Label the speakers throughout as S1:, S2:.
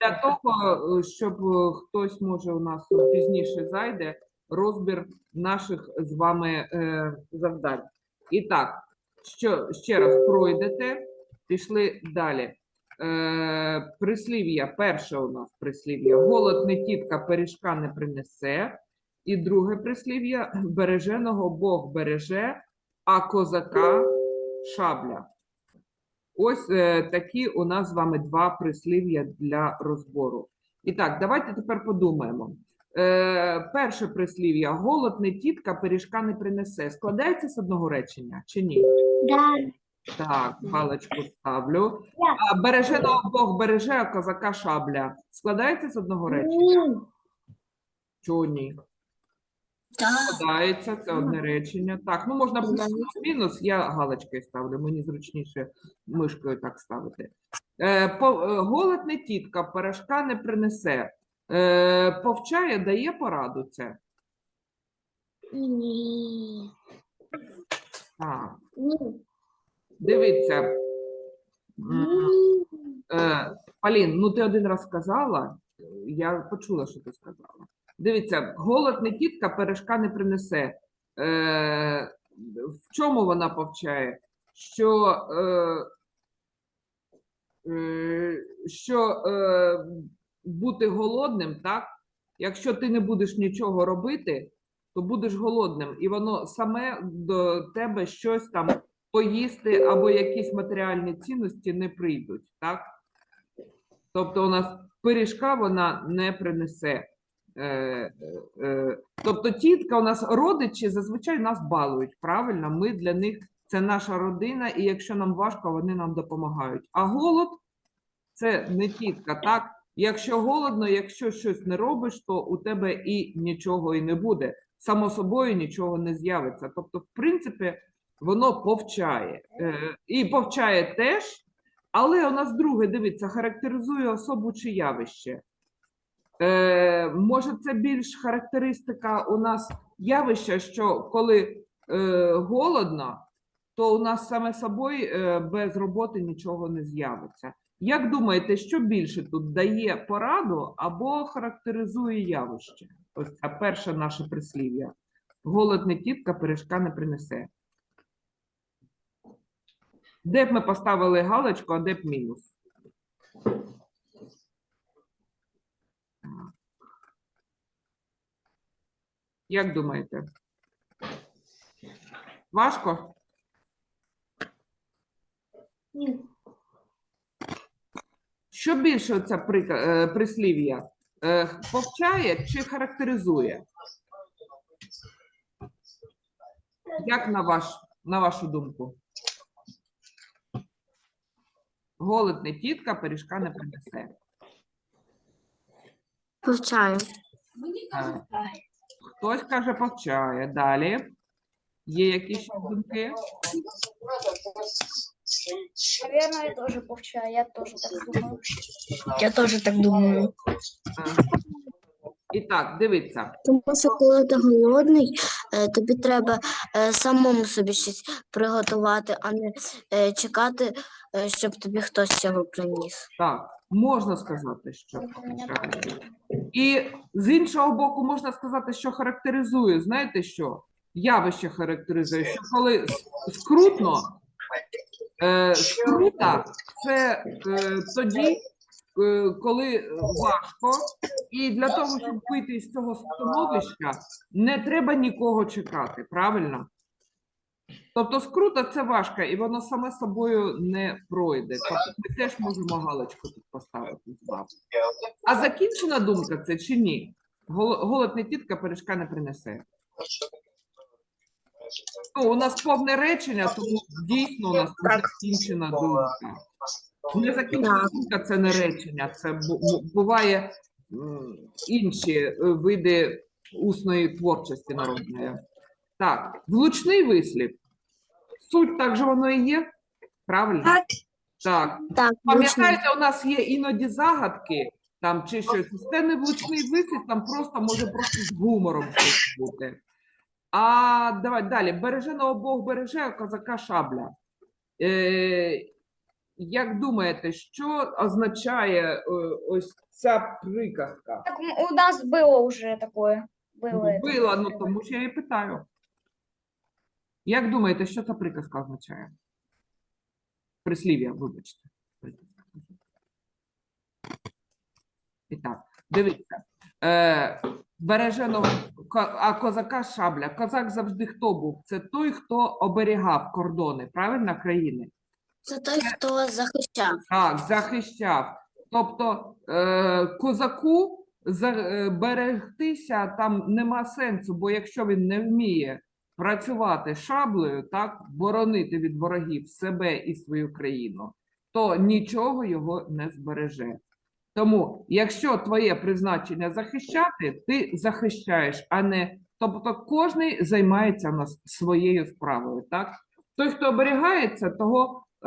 S1: Для того, е, щоб е, хтось може у нас пізніше зайде, розбір наших з вами е, завдань. І так, що ще раз пройдете, пішли далі. Е, прислів'я, перше у нас прислів'я. Голод не тітка пиріжка не принесе. І друге прислів'я береженого Бог береже, а козака шабля. Ось е, такі у нас з вами два прислів'я для розбору. І так, давайте тепер подумаємо. Е, перше прислів'я: голод не тітка, пиріжка не принесе. Складається з одного речення чи ні?
S2: Да.
S1: Так, галочку ставлю. А береженого Бог береже, а козака шабля. Складається з одного речення? Чого ні? Складається, це одне речення. Так, ну можна плюс-мінус, я галочкою ставлю, мені зручніше мишкою так ставити. Е, по, е, голод не тітка, пирожка не принесе. Е, повчає, дає пораду це.
S2: Ні.
S1: Так,
S2: Ні.
S1: дивіться. М, Е, Полін, ну ти один раз сказала, я почула, що ти сказала. Дивіться, голод не тітка, пиріжка не принесе. Е, в чому вона повчає? Що, е, е, що е, бути голодним, так? Якщо ти не будеш нічого робити, то будеш голодним, і воно саме до тебе щось там поїсти або якісь матеріальні цінності не прийдуть, так? Тобто у нас пиріжка вона не принесе. Е, е, е, тобто тітка у нас родичі зазвичай нас балують, правильно? Ми для них це наша родина, і якщо нам важко, вони нам допомагають. А голод це не тітка, так? Якщо голодно, якщо щось не робиш, то у тебе і нічого і не буде. Само собою нічого не з'явиться. Тобто, в принципі, воно повчає. І повчає теж, але у нас друге, дивіться, характеризує особу чи явище. Е, може, це більш характеристика у нас явища, що коли е, голодно, то у нас саме собою е, без роботи нічого не з'явиться. Як думаєте, що більше тут дає пораду або характеризує явище? Ось це перше наше прислів'я. Голод не тітка, пиріжка не принесе. Де б ми поставили галочку, а де б мінус? Як думаєте? Важко?
S2: Ні.
S1: Що більше прика- е, прислів'я? Е, Повчає чи характеризує? Як на, ваш, на вашу думку? Голод не тітка, пиріжка не принесе.
S2: Повчаю.
S1: Е, Хтось каже, повчає. Далі. Є якісь ще думки?
S3: Наверное, я тоже повчаю, я тоже так думаю.
S2: Я теж так думаю.
S1: І так, дивіться.
S2: Тому що коли ти голодний, е, тобі треба е, самому собі щось приготувати, а не е, чекати, е, щоб тобі хтось цього приніс.
S1: Так, можна сказати, що повчає. І з іншого боку, можна сказати, що характеризує. Знаєте що? Явище характеризує, що коли скрутно, е, скрута це е, тоді, е, коли важко, і для того, щоб вийти з цього становища, не треба нікого чекати, правильно? Тобто скрута це важко, і воно саме собою не пройде. Тобто ми теж можемо галочку тут поставити з вами. А закінчена думка це чи ні? Гол- Голод не тітка, пиріжка не принесе. Ну, у нас повне речення, тому дійсно у нас це закінчена думка. Не закінчена думка це не речення, це бу- бу- буває інші е, види усної творчості народної. Так, влучний вислів Суть так же воно і є. Правильно?
S3: Так.
S1: Так.
S2: Так,
S1: Пам'ятаєте, у нас є іноді загадки там чи щось. Це не влучний вислів, там просто може просто з гумором щось бути. А давай далі. Береженого Бог береже, а козака шабля. Е, як думаєте, що означає е, ось ця приказка?
S3: Так м- у нас было уже такое. Было это.
S1: Била, ну тому що я і питаю. Як думаєте, що ця приказка означає? Прислів'я, вибачте. І так, дивіться. Е, береженого а козака шабля. Козак завжди хто був? Це той, хто оберігав кордони, правильно, країни?
S2: Це той, хто захищав.
S1: Так, захищав. Тобто е, козаку за, е, берегтися там нема сенсу, бо якщо він не вміє працювати шаблею, так, боронити від ворогів себе і свою країну, то нічого його не збереже. Тому, якщо твоє призначення захищати, ти захищаєш, а не тобто кожен займається своєю справою. Так? Той, хто оберігається, того е,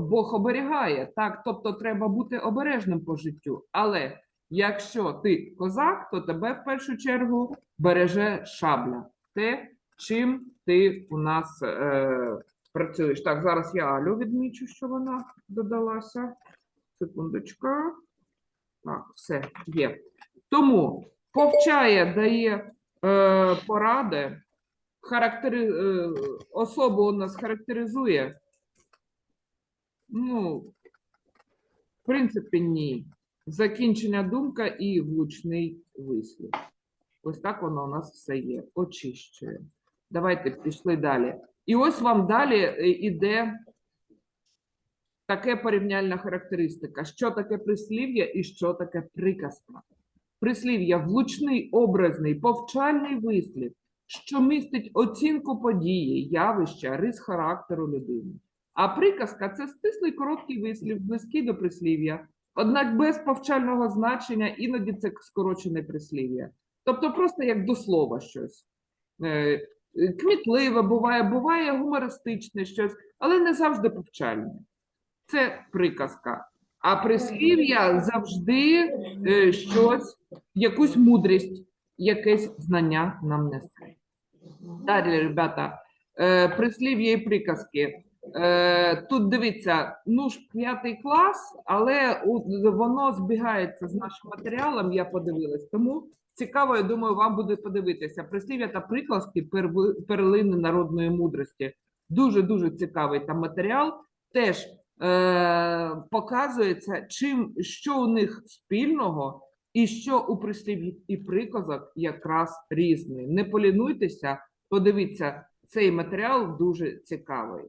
S1: Бог оберігає. Так? Тобто треба бути обережним по життю. Але якщо ти козак, то тебе в першу чергу береже шабля. Те, чим ти у нас е, працюєш. Так, зараз я Алю відмічу, що вона додалася. Секундочка. Так, все є. Тому повчає, дає е, поради, характери, е, особу у нас характеризує. Ну, в принципі, ні. Закінчення думка і влучний вислів. Ось так воно у нас все є. Очищує. Давайте пішли далі. І ось вам далі е, іде таке порівняльна характеристика. Що таке прислів'я і що таке приказка? Прислів'я влучний, образний, повчальний вислів, що містить оцінку події, явища, рис характеру людини. А приказка це стислий короткий вислів, близький до прислів'я, однак без повчального значення, іноді це скорочене прислів'я. Тобто просто як до слова щось. Кмітливе буває, буває гумористичне щось, але не завжди повчальне. Це приказка. А прислів'я завжди е, щось, якусь мудрість, якесь знання нам несе. Далі, ребята, е, прислів'я і приказки. Е, тут дивіться, ну ж п'ятий клас, але воно збігається з нашим матеріалом, я подивилась. Тому цікаво, я думаю, вам буде подивитися. Прислів'я та перви- перлини народної мудрості. Дуже-дуже цікавий там матеріал. Теж е, показується, чим, що у них спільного, і що у прислів'їв і приказок якраз різне. Не полінуйтеся, подивіться, цей матеріал дуже цікавий.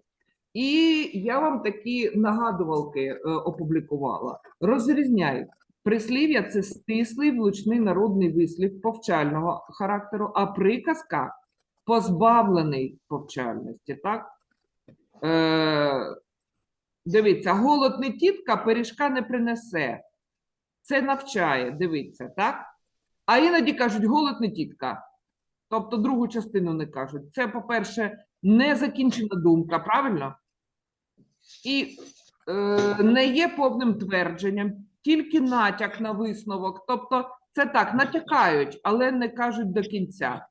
S1: І я вам такі нагадувалки е, опублікувала. Розрізняють. Прислів'я це стислий влучний народний вислів повчального характеру, а приказка позбавлений повчальності. Так? Е, дивіться, голод не тітка, пиріжка не принесе. Це навчає, дивіться, так? А іноді кажуть, голод не тітка. Тобто другу частину не кажуть. Це, по-перше, незакінчена думка, правильно? І е, не є повним твердженням, тільки натяк на висновок. Тобто, це так, натякають, але не кажуть до кінця.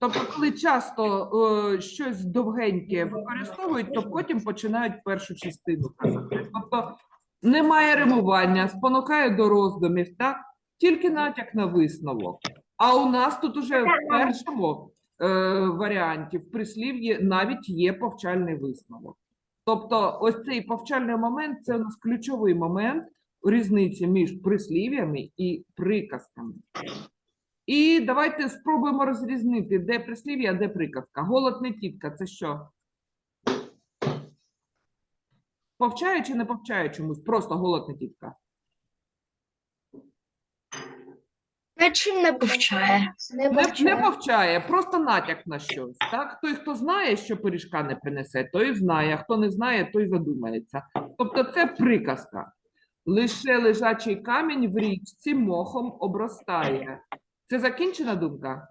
S1: Тобто, коли часто е, щось довгеньке використовують, то потім починають першу частину казати. Тобто немає римування, спонукає до роздумів, так? Тільки натяк на висновок. А у нас тут уже в першому е, варіанті в прислів'ї навіть є повчальний висновок. Тобто, ось цей повчальний момент це у нас ключовий момент різниці між прислів'ями і приказками. І давайте спробуємо розрізнити, де прислів'я, а де приказка. Голод не тітка це що? Повчає чи не повчає чомусь? Просто голод не тітка.
S4: Нічим не повчає.
S3: Не
S1: Не, не
S3: повчає.
S1: повчає, просто натяк на щось. Так? Той, хто знає, що пиріжка не принесе, той знає, а хто не знає, той задумається. Тобто це приказка. Лише лежачий камінь в річці мохом обростає. Це закінчена думка?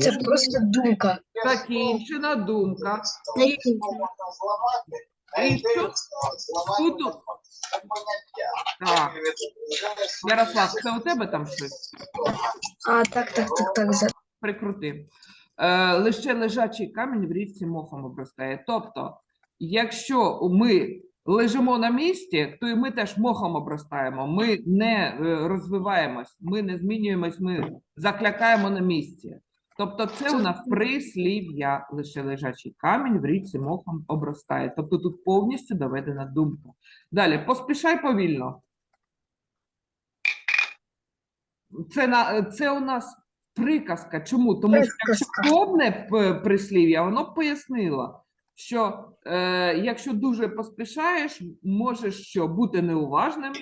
S4: Це просто думка.
S1: Закінчена думка. І що тут? Так, Ярослав, це у тебе там щось?
S4: А, так, так, так, так. за-
S1: прикрути. Е, лише лежачий камінь в річці мохом обростає. Тобто, якщо ми лежимо на місці, то і ми теж мохом обростаємо. Ми не е, розвиваємось, ми не змінюємось, ми заклякаємо на місці. Тобто, це у нас прислів'я, лише лежачий камінь в річці мохом обростає. Тобто тут повністю доведена думка. Далі, поспішай повільно. Це, на, це у нас приказка. Чому? Тому що якщо повне прислів'я, воно б пояснило, що е, якщо дуже поспішаєш, можеш що бути неуважним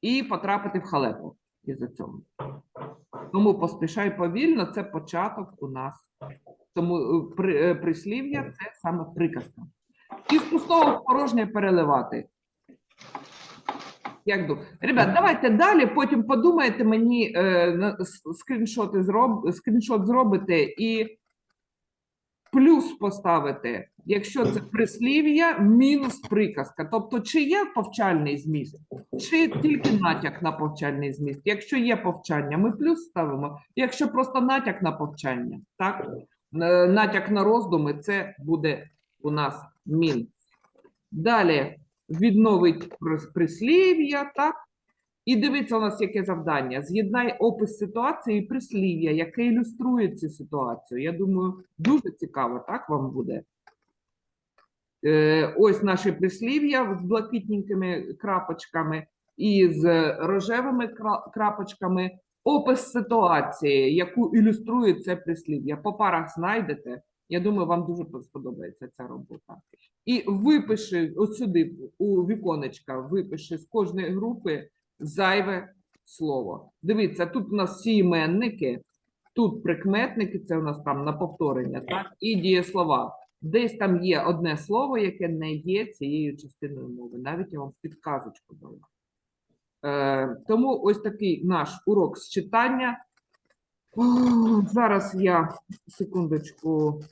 S1: і потрапити в халепу із-за цього. Тому поспішай повільно, це початок у нас. Тому е, при, е, прислів'я це саме приказка. І з пустого в порожнє переливати. Як ду... Ребят, давайте далі, потім подумайте мені, е, скріншоти зроб... скріншот зробите і плюс поставите, якщо це прислів'я, мінус приказка. Тобто, чи є повчальний зміст, чи тільки натяк на повчальний зміст. Якщо є повчання, ми плюс ставимо. Якщо просто натяк на повчання, так? Е, Натяк на роздуми, це буде у нас мінус. Далі відновить прислів'я, так? І дивіться, у нас яке завдання. З'єднай опис ситуації і прислів'я, яке ілюструє цю ситуацію. Я думаю, дуже цікаво, так вам буде. Е, ось наші прислів'я з блакитненькими крапочками і з рожевими крапочками. Опис ситуації, яку ілюструє це прислів'я. По парах знайдете. Я думаю, вам дуже сподобається ця робота. І випиши ось сюди, у віконечка, випиши з кожної групи зайве слово. Дивіться, тут у нас всі іменники, тут прикметники, це у нас там на повторення, так? І дієслова. Десь там є одне слово, яке не є цією частиною мови. Навіть я вам підказочку дала. Е, тому ось такий наш урок з читання. О, зараз я секундочку